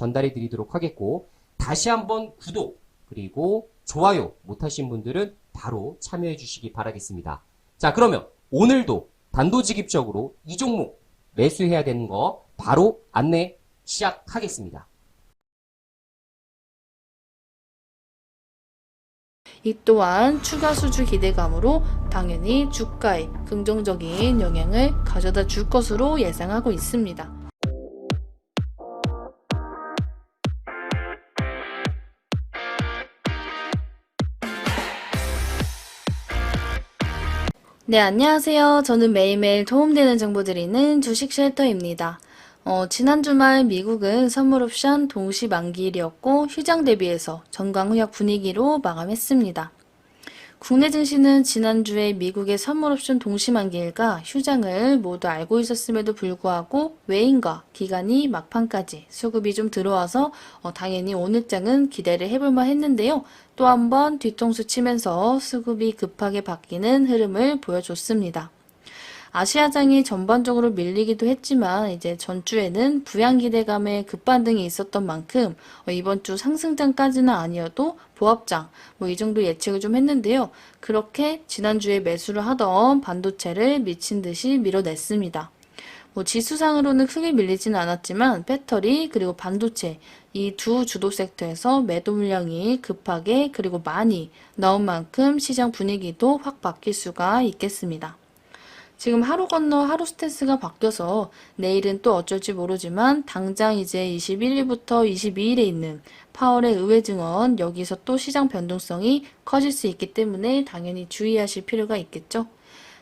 전달해 드리도록 하겠고 다시 한번 구독 그리고 좋아요 못하신 분들은 바로 참여해 주시기 바라겠습니다. 자 그러면 오늘도 단도직입적으로 이 종목 매수해야 되는 거 바로 안내 시작하겠습니다. 이 또한 추가 수주 기대감으로 당연히 주가에 긍정적인 영향을 가져다 줄 것으로 예상하고 있습니다. 네, 안녕하세요. 저는 매일매일 도움되는 정보 드리는 주식 쉘터입니다. 어, 지난 주말 미국은 선물 옵션 동시 만기일이었고 휴장 대비해서 전광 후약 분위기로 마감했습니다. 국내 증시는 지난주에 미국의 선물 옵션 동시 만기일과 휴장을 모두 알고 있었음에도 불구하고 외인과 기관이 막판까지 수급이 좀 들어와서 어, 당연히 오늘 장은 기대를 해볼만 했는데요. 또 한번 뒤통수 치면서 수급이 급하게 바뀌는 흐름을 보여줬습니다. 아시아장이 전반적으로 밀리기도 했지만 이제 전주에는 부양 기대감에 급반등이 있었던 만큼 어, 이번 주 상승장까지는 아니어도 보합장 뭐 이 정도 예측을 좀 했는데요. 그렇게 지난주에 매수를 하던 반도체를 미친 듯이 밀어냈습니다. 뭐 지수상으로는 크게 밀리지는 않았지만 배터리 그리고 반도체 이 두 주도 섹터에서 매도 물량이 급하게 그리고 많이 나온 만큼 시장 분위기도 확 바뀔 수가 있겠습니다. 지금 하루 건너 하루 스탠스가 바뀌어서 내일은 또 어쩔지 모르지만 당장 이제 21일부터 22일에 있는 파월의 의회 증언 여기서 또 시장 변동성이 커질 수 있기 때문에 당연히 주의하실 필요가 있겠죠.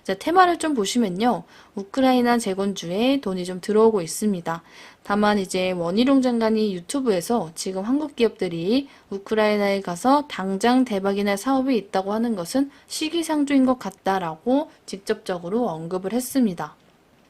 자, 테마를 좀 보시면요. 우크라이나 재건주에 돈이 좀 들어오고 있습니다. 다만 이제 원희룡 장관이 유튜브에서 지금 한국 기업들이 우크라이나에 가서 당장 대박이 날 사업이 있다고 하는 것은 시기상조인 것 같다라고 직접적으로 언급을 했습니다.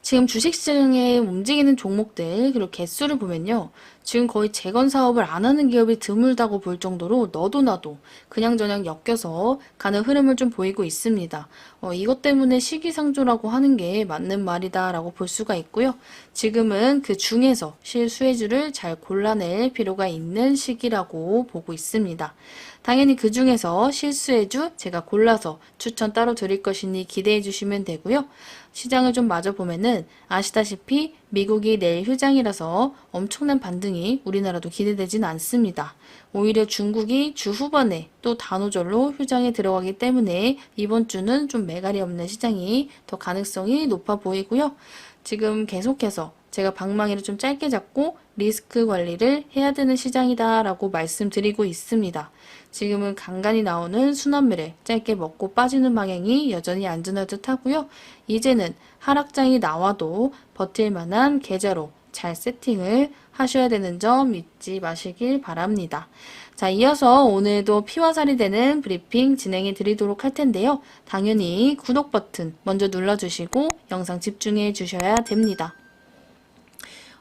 지금 주식시장에 움직이는 종목들 그리고 개수를 보면요. 지금 거의 재건 사업을 안 하는 기업이 드물다고 볼 정도로 너도 나도 그냥저냥 엮여서 가는 흐름을 좀 보이고 있습니다. 어, 이것 때문에 시기상조라고 하는 게 맞는 말이다라고 볼 수가 있고요. 지금은 그 중에서 실수혜주를 잘 골라낼 필요가 있는 시기라고 보고 있습니다. 당연히 그 중에서 실수해주 제가 골라서 추천 따로 드릴 것이니 기대해 주시면 되고요. 시장을 좀 마저 보면은 아시다시피 미국이 내일 휴장이라서 엄청난 반등이 우리나라도 기대되진 않습니다. 오히려 중국이 주 후반에 또 단오절로 휴장에 들어가기 때문에 이번 주는 좀 매갈이 없는 시장이 더 가능성이 높아 보이고요. 지금 계속해서 제가 방망이를 좀 짧게 잡고 리스크 관리를 해야 되는 시장이다라고 말씀드리고 있습니다. 지금은 간간히 나오는 순환매를 짧게 먹고 빠지는 방향이 여전히 안전할 듯 하고요. 이제는 하락장이 나와도 버틸 만한 계좌로 잘 세팅을 하셔야 되는 점 잊지 마시길 바랍니다. 자, 이어서 오늘도 피와 살이 되는 브리핑 진행해 드리도록 할 텐데요. 당연히 구독 버튼 먼저 눌러주시고 영상 집중해 주셔야 됩니다.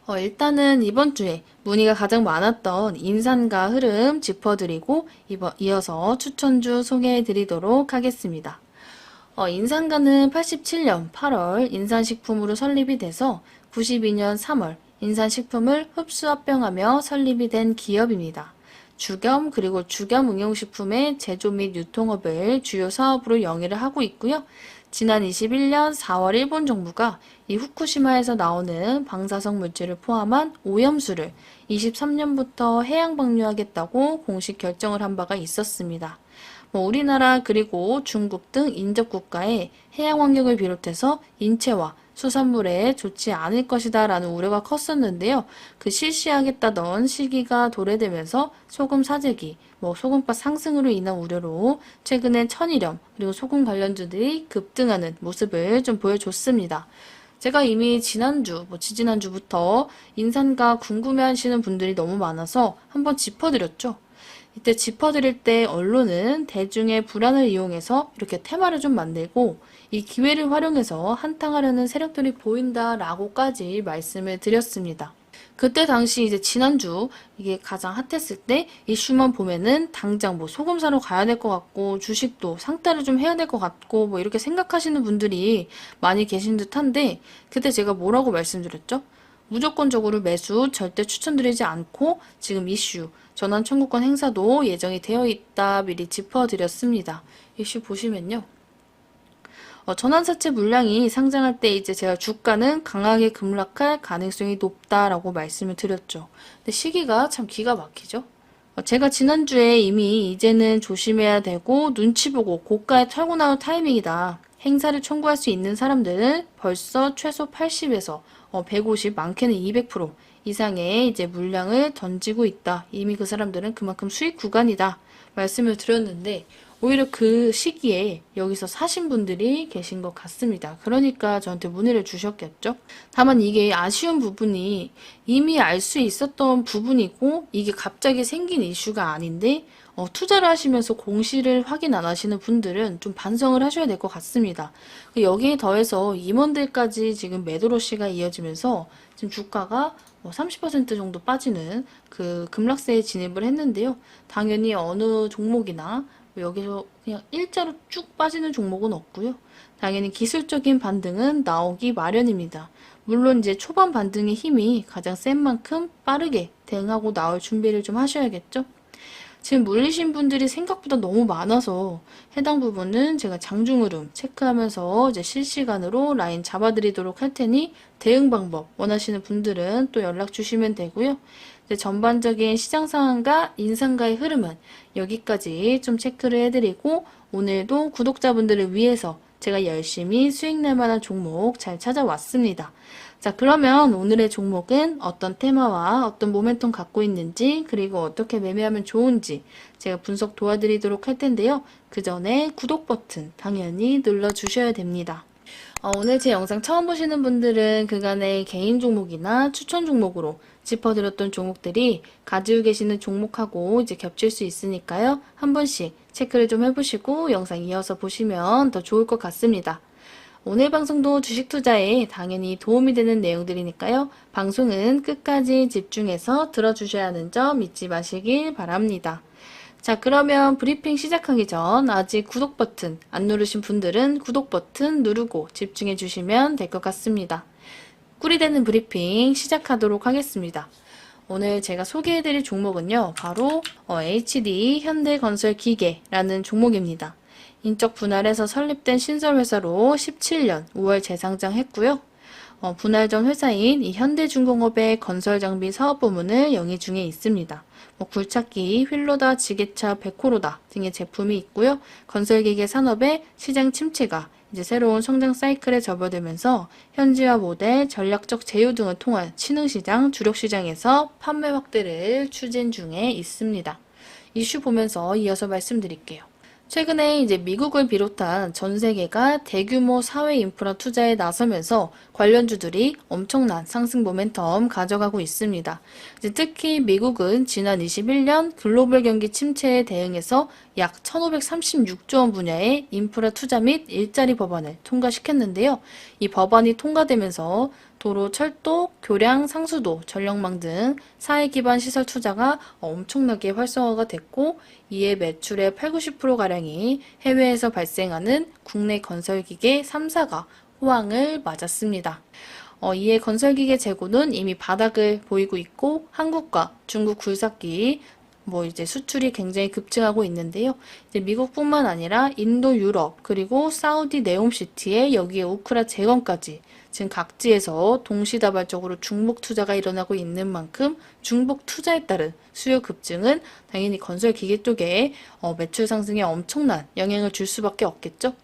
어, 일단은 이번 주에 문의가 가장 많았던 인산가 흐름 짚어드리고 이번, 이어서 추천주 소개해드리도록 하겠습니다. 어, 인산가는 87년 8월 인산식품으로 설립이 돼서 92년 3월 인산식품을 흡수합병하며 설립이 된 기업입니다. 주겸 그리고 주겸 응용식품의 제조 및 유통업을 주요 사업으로 영위를 하고 있고요. 지난 21년 4월 일본 정부가 이 후쿠시마에서 나오는 방사성 물질을 포함한 오염수를 23년부터 해양 방류하겠다고 공식 결정을 한 바가 있었습니다. 뭐 우리나라 그리고 중국 등 인접 국가의 해양 환경을 비롯해서 인체와 수산물에 좋지 않을 것이다 라는 우려가 컸었는데요. 그 실시하겠다던 시기가 도래되면서 소금 사재기, 뭐 소금값 상승으로 인한 우려로 최근엔 천일염 그리고 소금 관련주들이 급등하는 모습을 좀 보여줬습니다. 제가 이미 지난주, 뭐 지지난주부터 인산가 궁금해하시는 분들이 너무 많아서 한번 짚어드렸죠. 이때 짚어드릴 때 언론은 대중의 불안을 이용해서 이렇게 테마를 좀 만들고 이 기회를 활용해서 한탕하려는 세력들이 보인다라고까지 말씀을 드렸습니다. 그때 당시 이제 지난주 이게 가장 핫했을 때 이슈만 보면은 당장 뭐 소금 사러 가야 될 것 같고 주식도 상따를 좀 해야 될 것 같고 뭐 이렇게 생각하시는 분들이 많이 계신 듯한데 그때 제가 뭐라고 말씀드렸죠? 무조건적으로 매수 절대 추천드리지 않고 지금 이슈 전환 청구권 행사도 예정이 되어 있다 미리 짚어드렸습니다. 이슈 보시면요. 어, 전환사채 물량이 상장할 때 이제 제가 주가는 강하게 급락할 가능성이 높다라고 말씀을 드렸죠. 근데 시기가 참 기가 막히죠. 어, 제가 지난주에 이미 이제는 조심해야 되고 눈치 보고 고가에 털고 나올 타이밍이다. 행사를 청구할 수 있는 사람들은 벌써 최소 80에서 150, 많게는 200% 이상의 이제 물량을 던지고 있다. 이미 그 사람들은 그만큼 수익 구간이다. 말씀을 드렸는데 오히려 그 시기에 여기서 사신 분들이 계신 것 같습니다. 그러니까 저한테 문의를 주셨겠죠? 다만 이게 아쉬운 부분이 이미 알 수 있었던 부분이고 이게 갑자기 생긴 이슈가 아닌데 어, 투자를 하시면서 공시를 확인 안 하시는 분들은 좀 반성을 하셔야 될 것 같습니다. 여기에 더해서 임원들까지 지금 매도로시가 이어지면서 지금 주가가 뭐30% 정도 빠지는 그 급락세에 진입을 했는데요. 당연히 어느 종목이나 뭐 여기서 그냥 일자로 쭉 빠지는 종목은 없고요. 당연히 기술적인 반등은 나오기 마련입니다. 물론 이제 초반 반등의 힘이 가장 센 만큼 빠르게 대응하고 나올 준비를 좀 하셔야겠죠. 지금 물리신 분들이 생각보다 너무 많아서 해당 부분은 제가 장중 흐름 체크하면서 이제 실시간으로 라인 잡아드리도록 할 테니 대응 방법 원하시는 분들은 또 연락 주시면 되고요. 전반적인 시장 상황과 인상가의 흐름은 여기까지 좀 체크를 해드리고 오늘도 구독자분들을 위해서 제가 열심히 수익 낼 만한 종목 잘 찾아왔습니다. 자, 그러면 오늘의 종목은 어떤 테마와 어떤 모멘텀 갖고 있는지, 그리고 어떻게 매매하면 좋은지 제가 분석 도와드리도록 할 텐데요. 그 전에 구독 버튼 당연히 눌러주셔야 됩니다. 어, 오늘 제 영상 처음 보시는 분들은 그간의 개인 종목이나 추천 종목으로 짚어드렸던 종목들이 가지고 계시는 종목하고 이제 겹칠 수 있으니까요. 한 번씩 체크를 좀 해보시고 영상 이어서 보시면 더 좋을 것 같습니다. 오늘 방송도 주식 투자에 당연히 도움이 되는 내용들이니까요. 방송은 끝까지 집중해서 들어주셔야 하는 점 잊지 마시길 바랍니다. 자, 그러면 브리핑 시작하기 전 아직 구독 버튼 안 누르신 분들은 구독 버튼 누르고 집중해 주시면 될 것 같습니다. 꿀이 되는 브리핑 시작하도록 하겠습니다. 오늘 제가 소개해드릴 종목은요, 바로 어, HD 현대건설기계라는 종목입니다. 인적 분할해서 설립된 신설회사로 17년 5월 재상장했고요. 어, 분할 전 회사인 이 현대중공업의 건설장비 사업부문을 영위 중에 있습니다. 뭐 굴착기, 휠로다, 지게차, 백호로다 등의 제품이 있고요. 건설기계 산업의 시장 침체가 이제 새로운 성장 사이클에 접어들면서 현지화 모델, 전략적 제휴 등을 통한 신흥시장, 주력시장에서 판매 확대를 추진 중에 있습니다. 이슈 보면서 이어서 말씀드릴게요. 최근에 이제 미국을 비롯한 전 세계가 대규모 사회 인프라 투자에 나서면서 관련주들이 엄청난 상승 모멘텀 가져가고 있습니다. 특히 미국은 지난 21년 글로벌 경기 침체에 대응해서 약 1,536조 원 분야의 인프라 투자 및 일자리 법안을 통과시켰는데요. 이 법안이 통과되면서 도로, 철도, 교량, 상수도, 전력망 등 사회 기반 시설 투자가 엄청나게 활성화가 됐고 이에 매출의 8, 90%가량이 해외에서 발생하는 국내 건설기계 3사가 호황을 맞았습니다. 어, 이에 건설기계 재고는 이미 바닥을 보이고 있고 한국과 중국 굴삭기 뭐 이제 수출이 굉장히 급증하고 있는데요. 이제 미국뿐만 아니라 인도, 유럽 그리고 사우디 네옴시티에 여기에 우크라 재건까지 지금 각지에서 동시다발적으로 중복 투자가 일어나고 있는 만큼 중복 투자에 따른 수요 급증은 당연히 건설 기계 쪽에 어, 매출 상승에 엄청난 영향을 줄 수밖에 없겠죠.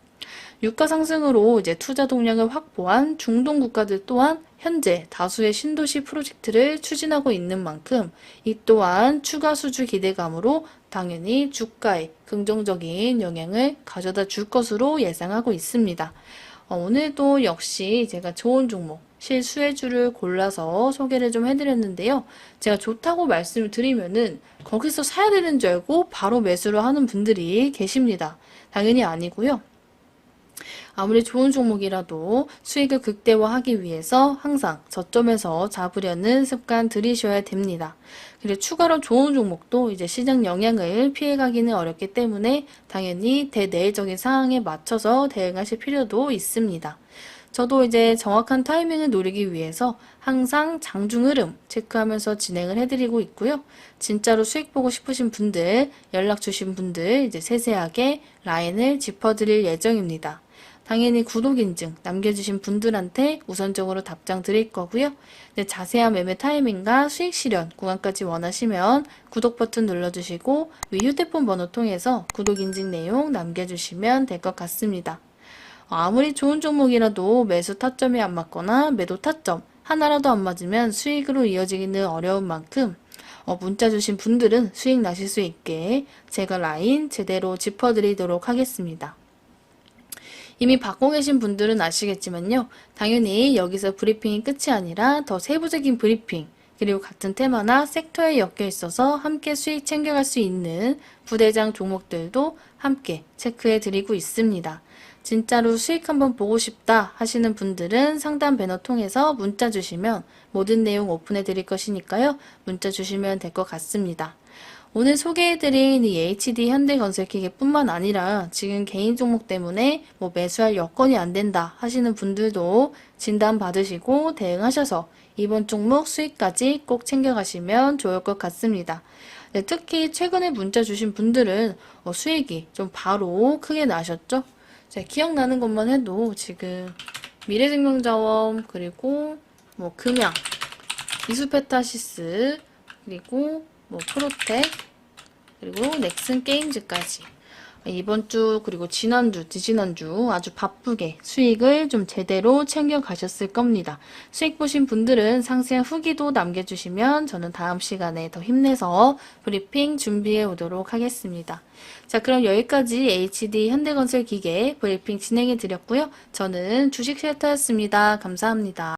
유가 상승으로 이제 투자 동력을 확보한 중동 국가들 또한 현재 다수의 신도시 프로젝트를 추진하고 있는 만큼 이 또한 추가 수주 기대감으로 당연히 주가에 긍정적인 영향을 가져다 줄 것으로 예상하고 있습니다. 어, 오늘도 역시 제가 좋은 종목, 실수혜주를 골라서 소개를 좀 해드렸는데요. 제가 좋다고 말씀을 드리면은 거기서 사야 되는 줄 알고 바로 매수를 하는 분들이 계십니다. 당연히 아니고요. 아무리 좋은 종목이라도 수익을 극대화하기 위해서 항상 저점에서 잡으려는 습관 들이셔야 됩니다. 그리고 추가로 좋은 종목도 이제 시장 영향을 피해가기는 어렵기 때문에 당연히 대내적인 상황에 맞춰서 대응하실 필요도 있습니다. 저도 이제 정확한 타이밍을 노리기 위해서 항상 장중 흐름 체크하면서 진행을 해드리고 있고요. 진짜로 수익 보고 싶으신 분들, 연락 주신 분들 이제 세세하게 라인을 짚어드릴 예정입니다. 당연히 구독 인증 남겨주신 분들한테 우선적으로 답장 드릴 거고요. 네, 자세한 매매 타이밍과 수익 실현 구간까지 원하시면 구독 버튼 눌러주시고 위 휴대폰 번호 통해서 구독 인증 내용 남겨주시면 될 것 같습니다. 아무리 좋은 종목이라도 매수 타점이 안 맞거나 매도 타점 하나라도 안 맞으면 수익으로 이어지기는 어려운 만큼 어, 문자 주신 분들은 수익 나실 수 있게 제가 라인 제대로 짚어드리도록 하겠습니다. 이미 받고 계신 분들은 아시겠지만요. 당연히 여기서 브리핑이 끝이 아니라 더 세부적인 브리핑, 그리고 같은 테마나 섹터에 엮여 있어서 함께 수익 챙겨갈 수 있는 부대장 종목들도 함께 체크해 드리고 있습니다. 진짜로 수익 한번 보고 싶다 하시는 분들은 상담 배너 통해서 문자 주시면 모든 내용 오픈해 드릴 것이니까요. 문자 주시면 될 것 같습니다. 오늘 소개해드린 이 HD 현대건설기계뿐만 아니라 지금 개인 종목 때문에 뭐 매수할 여건이 안 된다 하시는 분들도 진단 받으시고 대응하셔서 이번 종목 수익까지 꼭 챙겨가시면 좋을 것 같습니다. 네, 특히 최근에 문자 주신 분들은 어, 수익이 좀 바로 크게 나셨죠? 제가 기억나는 것만 해도 지금 미래생명자원 그리고 뭐 금양 이수페타시스 그리고 뭐 프로텍 그리고 넥슨 게임즈까지 이번 주 그리고 지난주 지지난주 아주 바쁘게 수익을 좀 제대로 챙겨 가셨을 겁니다. 수익 보신 분들은 상세한 후기도 남겨주시면 저는 다음 시간에 더 힘내서 브리핑 준비해 오도록 하겠습니다. 자 그럼 여기까지 HD 현대건설 기계 브리핑 진행해 드렸고요. 저는 주식 쉘터였습니다. 감사합니다.